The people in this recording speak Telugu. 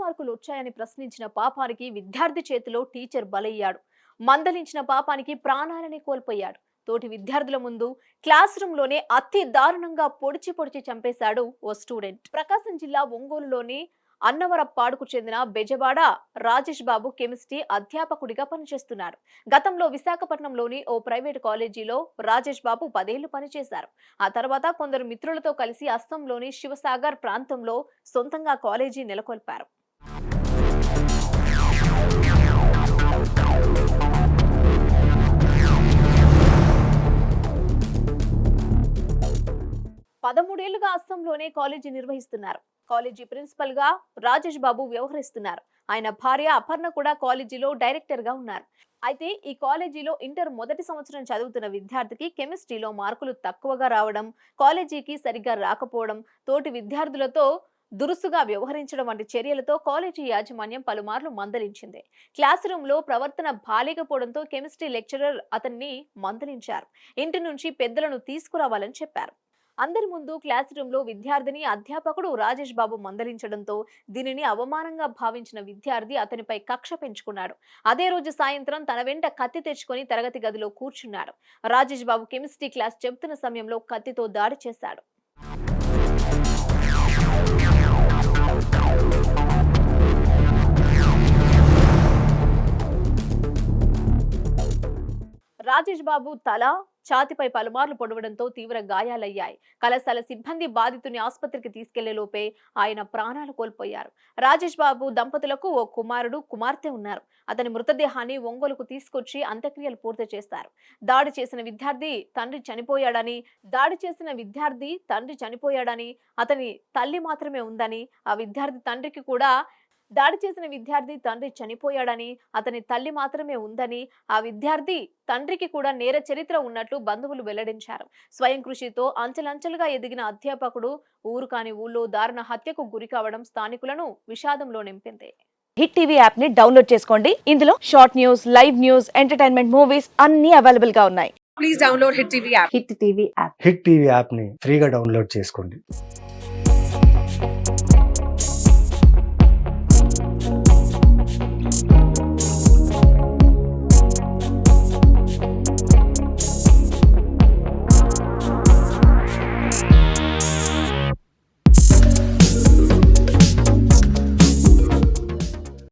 మార్కులు వచ్చాయని ప్రశ్నించిన పాపానికి విద్యార్థి చేతిలో టీచర్ బలయ్యాడు. మందలించిన పాపానికి ప్రాణాలని కోల్పోయాడు. తోటి విద్యార్థుల ముందు క్లాస్ రూమ్లోనే అతి దారుణంగా పొడిచి పొడిచి చంపేశాడు ఓ స్టూడెంట్. ప్రకాశం జిల్లా ఒంగోలులోని అన్నవరప్పాడుకు చెందిన బెజవాడ రాజేష్ బాబు కెమిస్ట్రీ అధ్యాపకుడిగా పనిచేస్తున్నాడు. గతంలో విశాఖపట్నంలోని ఓ ప్రైవేట్ కాలేజీలో రాజేష్ బాబు పదేళ్ళు పనిచేశారు. ఆ తర్వాత కొందరు మిత్రులతో కలిసి అస్సాంలోని శివసాగర్ ప్రాంతంలో సొంతంగా కాలేజీ నెలకొల్పారు. పదమూడేళ్ళుగా అస్సాంలోనే కాలేజీ నిర్వహిస్తున్నారు. కాలేజీ ప్రిన్సిపల్గా రాజేష్ బాబు వ్యవహరిస్తున్నారు. ఆయన భార్య అపర్ణ కూడా కాలేజీలో డైరెక్టర్గా ఉన్నారు. అయితే ఈ కాలేజీలో ఇంటర్ మొదటి సంవత్సరం చదువుతున్న విద్యార్థికి కెమిస్ట్రీలో మార్కులు తక్కువగా రావడం కాలేజీకి సరిగ్గా రాకపోవడం తోటి విద్యార్థులతో దురుసుగా వ్యవహరించడం వంటి చర్యలతో కాలేజీ యాజమాన్యం పలుమార్లు మందలించింది. క్లాస్ రూమ్లో ప్రవర్తన బాలేకపోవడంతో కెమిస్ట్రీ లెక్చరర్ అతన్ని మందలించారు. ఇంటి నుంచి పెద్దలను తీసుకురావాలని చెప్పారు. అందరి ముందు క్లాస్ రూమ్లో విద్యార్థిని అధ్యాపకుడు రాజేష్ బాబు మందలించడంతో దీనిని అవమానంగా భావించిన విద్యార్థి అతనిపై కక్ష పెంచుకున్నాడు. అదే రోజు సాయంత్రం తన వెంట కత్తి తెచ్చుకొని తరగతి గదిలో కూర్చున్నాడు. రాజేష్ బాబు కెమిస్ట్రీ క్లాస్ చెబుతున్న సమయంలో కత్తితో దాడి చేశాడు. రాజేష్ బాబు తల ఛాతిపై పలుమార్లు పొడవడంతో తీవ్ర గాయాలయ్యాయి. కళాశాల సిబ్బంది బాధితుని ఆసుపత్రికి తీసుకెళ్ళే లోపే ఆయన ప్రాణాలు కోల్పోయారు. రాజేష్ బాబు దంపతులకు ఓ కుమారుడు కుమార్తె ఉన్నారు. అతని మృతదేహాన్ని ఒంగోలుకు తీసుకొచ్చి అంత్యక్రియలు పూర్తి చేస్తారు. దాడి చేసిన విద్యార్థి తండ్రి చనిపోయాడని దాడి చేసిన విద్యార్థి తండ్రి చనిపోయాడని అతని తల్లి మాత్రమే ఉందని ఆ విద్యార్థి తండ్రికి కూడా దాడి చేసిన విద్యార్థి తండ్రి చనిపోయాడని అతని తల్లి మాత్రమే ఉందని ఆ విద్యార్థి తండ్రికి కూడా నేర చరిత్ర ఉన్నట్లు బంధువులు వెల్లడించారు. స్వయం కృషితో అంచెలంచెలుగా ఎదిగిన అధ్యాపకుడు ఊరు కాని ఊళ్ళో దారుణ హత్యకు గురి కావడం స్థానికులను విషాదంలో నింపింది. హిట్ టీవీ యాప్ని డౌన్లోడ్ చేసుకోండి. ఇందులో short news live news entertainment movies అన్ని అవైలబుల్గా ఉన్నాయి. Please download Hit TV app. Hit TV app hit TV యాప్ని ఫ్రీగా డౌన్లోడ్ చేసుకోండి. Thank